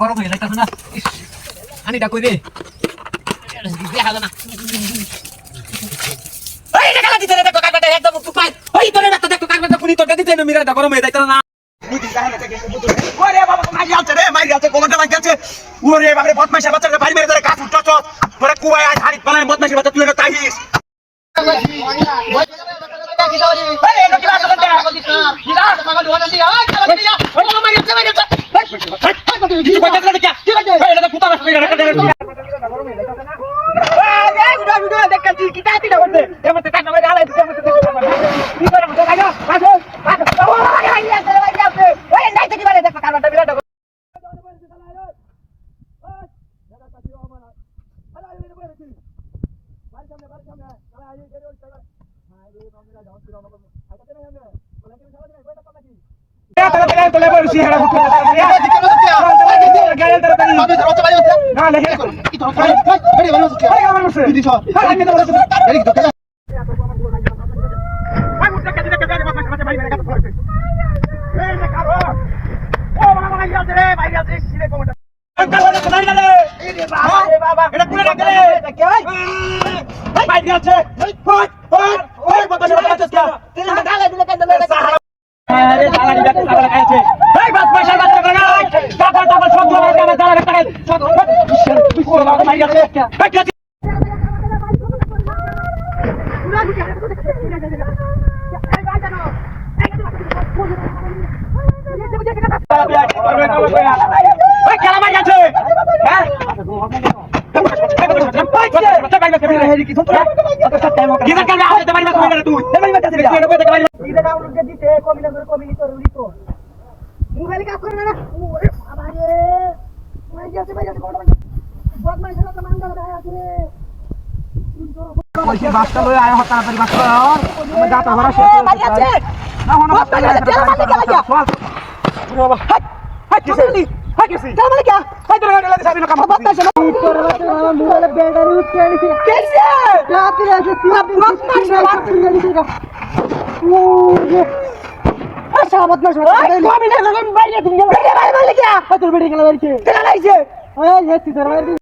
গরম হয়ে যাইতাছ না? টাকা দিতে একদম টুপাই ওই তোরে না তো দেখো কাকাটা পুরি তোটা দিতে না মিরা গরম হয়ে যাইতাছে না ওরে বাবা মারি আছে রে মারি আছে কোমরটা মারি আছে ওরে বাবা রে বদমাইশের বাচ্চা রে বাড়ি মেরে ধরে কাঠ উঠছ তোরে কুবাই আজ হাড়ি বানায় বদমাইশের বাচ্চা তুই এটা তাইস এটা কি বাচ্চা এটা কিরা পাগল হওয়া না দিয়া ওই মারি আছে মারি কোন বাবা মারি আছে এই কি ওই খেলা মারি আছে হ্যাঁ কি না কাল আসতে মারি মারি তুই মারি মারি তুই এটা কইতে মারি পয়সা বাসটা লয়ে আয় হতা তাড়াতাড়ি বাসটা আমার গাটা ভরা শেষ মারি আছে না হনা বাসটা লাগে চল বাবা হাই হাই কিসে কিসে তেল মারলে কে হাই তোর গাড়ি লাগে সাবিনা কাম বাসটা চলো কেসে রাতে আছে তুই বাসটা চলো আচ্ছা বদমাশ কমি না লাগন বাইরে তুমি বাইরে বাইরে কে তোর বেড়ে গেল বাইরে কে লাগাইছে এই হেতি তোর বাইরে